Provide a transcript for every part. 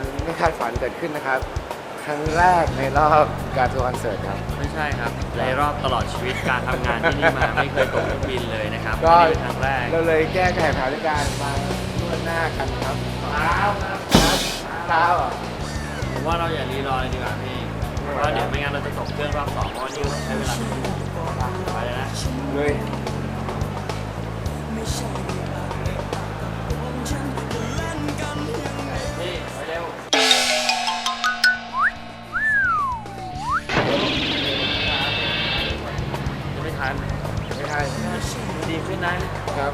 ณ์ไม่คาดฝันเกิดขึ้นนะครับ ครั้งแรกในรอบการทัวร์คอนเสิร์ตครับ ไม่ใช่ครับในรอบตลอดชีวิตการทำงานที่นี่มาไม่เคยตกเครื่องบินเลยนะครับก็ นี่เป็นครั้งแรก เราเลยแก้ไขปัญหาด้วยการมานวดหน้ากันครับเท้าครับเท้าอะผมว่าเราอย่ารีรอเลยดีกว่าพี่เพราะว่าเดี๋ยวไม่งั้นเราจะตกเครื่องรอบสองเพราะว่านี่ต้องใช้เวลาไป ใช่ดีขึ้นนะครับ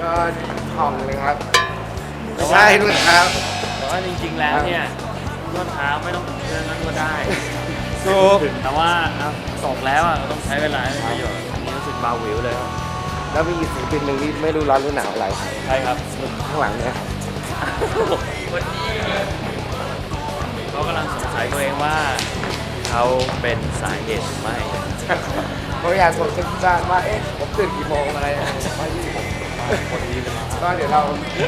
ก็ผ่องเลยครับไม่ใช่นวดเท้าแต่ว่าจริงๆแล้วเนี่ยนวดเท้าไม่ต้องเครื่องนั้นก็ได้ถูกแต่ว่าเอาตกแล้วอะเราต้องใช้เวลาให้เป็นประโยชน์อันนี้รู้สึกเบาหวิวเลยครับแล้วมีอีกศิลปินหนึ่งที่ไม่รู้ร้อนรู้หนาวอะไรใช่ครับข้างหลังเนี่ยวันนี้เขากำลังสงสัยตัวเองว่า เขาเป็นสาเหตุหรือไม่ เขาอยากส่งเช็คที่บ้านว่าเอ๊ะผมตื่นกี่โมงอะไรนะว่ายี่สิบคนนี้ก็เดี๋ยวเรา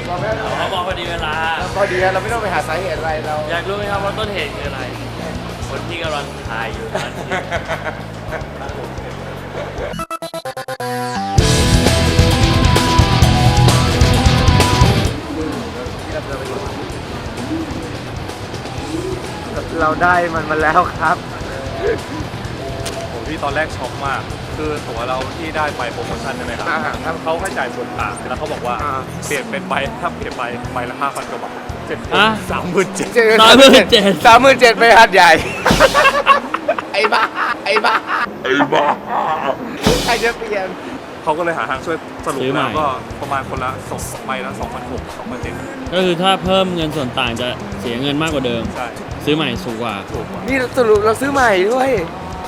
เราไม่ต้องเขาบอกพอดีเวลาพอดีแล้วเราไม่ต้องไปหาสาเหตุอะไรเราอยากรู้ไหมครับว่าต้นเหตุคืออะไร คนที่กำลังถ่ายอยู่ตอนนี้เราได้มันมาแล้วครับโอ้พี่ ตอนแรกช็อกมาก คือตั๋วเราที่ได้ไปโปรโมชั่นใช่ไหมครับอ่าครับ เขาให้จ่ายส่วนต่างแล้วเขาบอกว่าอ่าเปลี่ยนเป็นใบถ้าเปลี่ยนใบใบละห้าพันกว่าบาทเจ็ดอะ สามหมื่นเจ็ดสามหมื่นเจ็ด สามหมื่นเจ็ดไปหัดใหญ่ ไอ้บ้า ไอ้บ้า ไอ้บ้า ใครจะเปลี่ยน เขาก็เลยหาทางช่วยสรุปซื้อใหม่ แล้วก็ประมาณคนละสองใบละสองพันหกสองพันเจ็ดก็คือถ้าเพิ่มเงินส่วนต่างจะเสียเงินมากกว่าเดิม ใช่ซื้อใหม่สูงกว่า ถูกกว่านี่สรุปเราซื้อใหม่ด้วย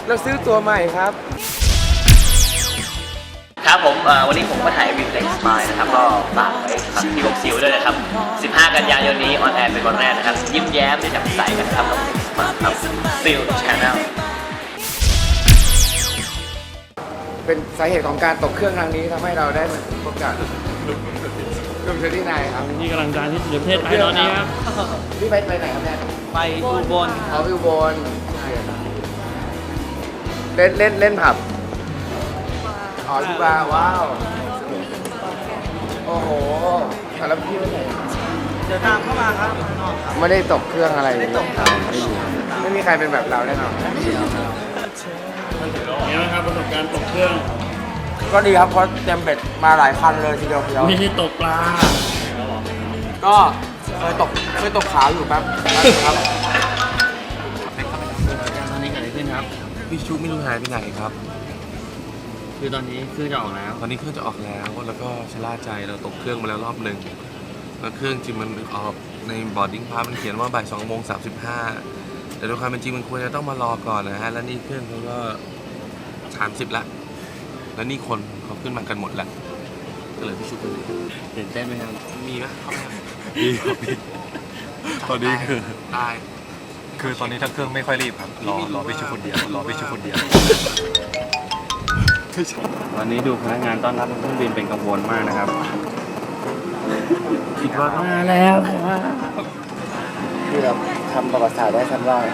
เราซื้อตัวใหม่ครับ ครับผมเอ่อวันนี้ผมก็ถ่ายวิวเล็กสมายนะครับ ก็ฝากไว้ฝากพี่วกซิวด้วยนะครับ 15 กันยายนนี้ออนแอร์เป็นวันแรกนะครับ ยิ้มแย้มได้จำใสกันครับกับมาครับซิลชาแนลเป็นสาเหตุของการตกเครื่องครั้งนี้ทำให้เราได้มาพบกับกลุ่มเชอรี่นายครับที่กำลังดังที่สุดในประเทศไทยตอนนี้ครับ พี่ไปไปไหนครับเนี่ยไปอุบลเขาวิวบน เล่นเล่นเล่นผับอ๋อที่บาร์ว้าว โอ้โหแล้วพี่ไปไหนเดินทางเข้ามาครับไม่ได้ตกเครื่องอะไรไม่ตกครับไม่มีใครเป็นแบบเราแน่นอนนี่นะครับประสบการณ์ตกเครื่อง ก็ดีครับเพราะเต็มเบ็ดมาหลายคันเลยทีเดียวเดียวไม่ใช่ตกปลา ก็เคยตกเคยตกขาอยู่แป๊บแป๊บนึงครับ พี่ชุไม่รู้หายไปไหนครับ คือตอนนี้เครื่องจะออกแล้ว ตอนนี้เครื่องจะออกแล้วแล้วก็ชะล่าใจเราตกเครื่องมาแล้วรอบหนึ่งแล้วเครื่องจริงมันออกในบอร์ดดิ้งพามันเขียนว่าบ่ายสองโมงสามสิบห้าแต่โดยความเป็นจริงมันควรจะต้องมารอก่อนนะฮะแล้วนี่เครื่องเขาก็สามสิบละแล้วนี่คนเขาขึ้นมากันหมดแล้วก็เลยพี่ชุไปเลยตื่นเต้นไหมครับมีไหมเข้ามาดีครับพี่ตอนนี้คือตาย คือตอนนี้ทั้งเครื่องไม่ค่อยรีบครับ รอรอพี่ชูคนเดียว รอพี่ชูคนเดียว ตอนนี้ดูพนักงานต้อนรับบนเครื่องบินเป็นกังวลมากนะครับคิดว่ามาแล้วที่เราทำประวัติศาสตร์ได้ครั้งแรก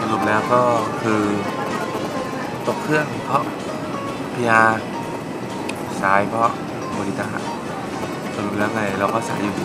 สรุปแล้วก็คือ ตกเครื่องเพราะพีอาสายเพราะโมดิตาสรุปแล้วไงเราก็สายอยู่ดี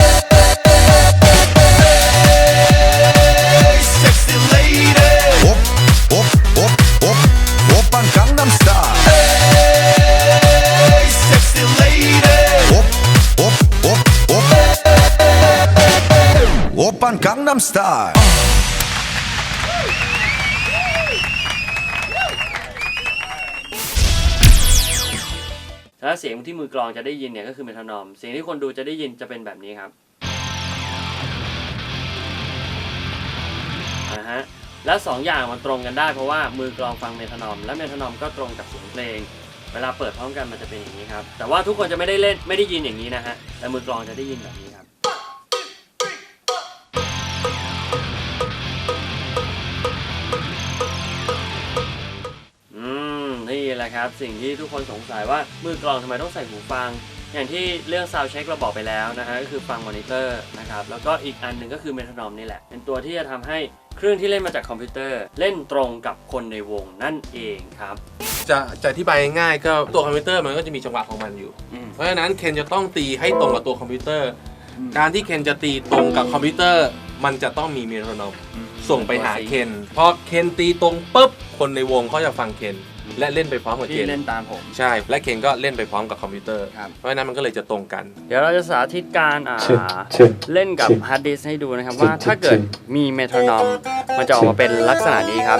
Gangnam Style ถ้าเสียงที่มือกลองจะได้ยินเนี่ยก็คือเมทานอม เสียงที่คนดูจะได้ยินจะเป็นแบบนี้ครับนะฮะแล้ว2ออย่างมันตรงกันได้เพราะว่ามือกลองฟังเมทานอม และเมทานอมก็ตรงกับเสียงเพลง เวลาเปิดพร้อมกันมันจะเป็นอย่างนี้ครับ แต่ว่าทุกคนจะไม่ได้เล่นไม่ได้ยินอย่างนี้นะฮะแต่มือกลองจะได้ยินแบบนี้ครับ แหละครับ สิ่งที่ทุกคนสงสัยว่ามือกลองทำไมต้องใส่หูฟัง อย่างที่เรื่อง sound check เราบอกไปแล้วนะฮะก็คือฟังมอนิเตอร์นะครับแล้วก็อีกอันหนึ่งก็คือเมทานอมนี่แหละ เป็นตัวที่จะทำให้เครื่องที่เล่นมาจากคอมพิวเตอร์ เล่นตรงกับคนในวงนั่นเองครับ จะจะอธิบายง่ายๆก็ตัวคอมพิวเตอร์มันก็จะมีจังหวะของมันอยู่อืมเพราะฉะนั้นเคนจะต้องตีให้ตรงกับตัวคอมพิวเตอร์ การที่เคนจะตีตรงกับคอมพิวเตอร์ มันจะต้องมีเมโทรนอมส่งไปหาเคนพอเคนตีตรงปุ๊บคนในวงเขาจะฟังเคน และเล่นไปพร้อมกับเคนที่เล่นตามผม ใช่ และเคนก็เล่นไปพร้อมกับคอมพิวเตอร์ ครับ เพราะฉะนั้นมันก็เลยจะตรงกัน เดี๋ยวเราจะสาธิตการอ่าเล่นกับฮาร์ดดิสก์ให้ดูนะครับว่าถ้าเกิดมีเมโทรนอมมันจะออกมาเป็นลักษณะนี้ครับ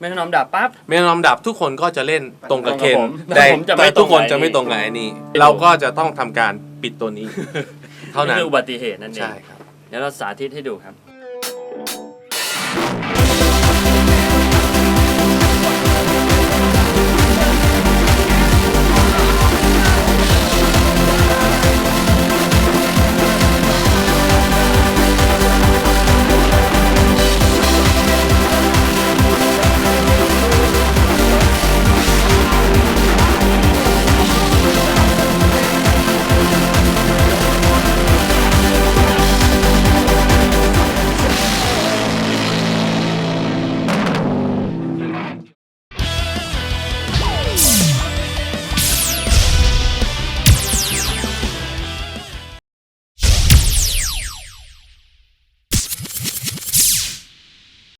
เมโทรนอมดับปั๊บ เมโทรนอมดับทุกคนก็จะเล่นตรงกับเคนตรงกับผมแต่ผมจะไม่แต่ทุกคนตรงกับจะไม่ไอ้นี่ตรงกับไอ้นี่เราก็จะต้องทำการปิดตัวนี้ เท่านั้นคืออุบัติเหตุนั่นเองใช่ครับเดี๋ยวเราสาธิตให้ดูครับ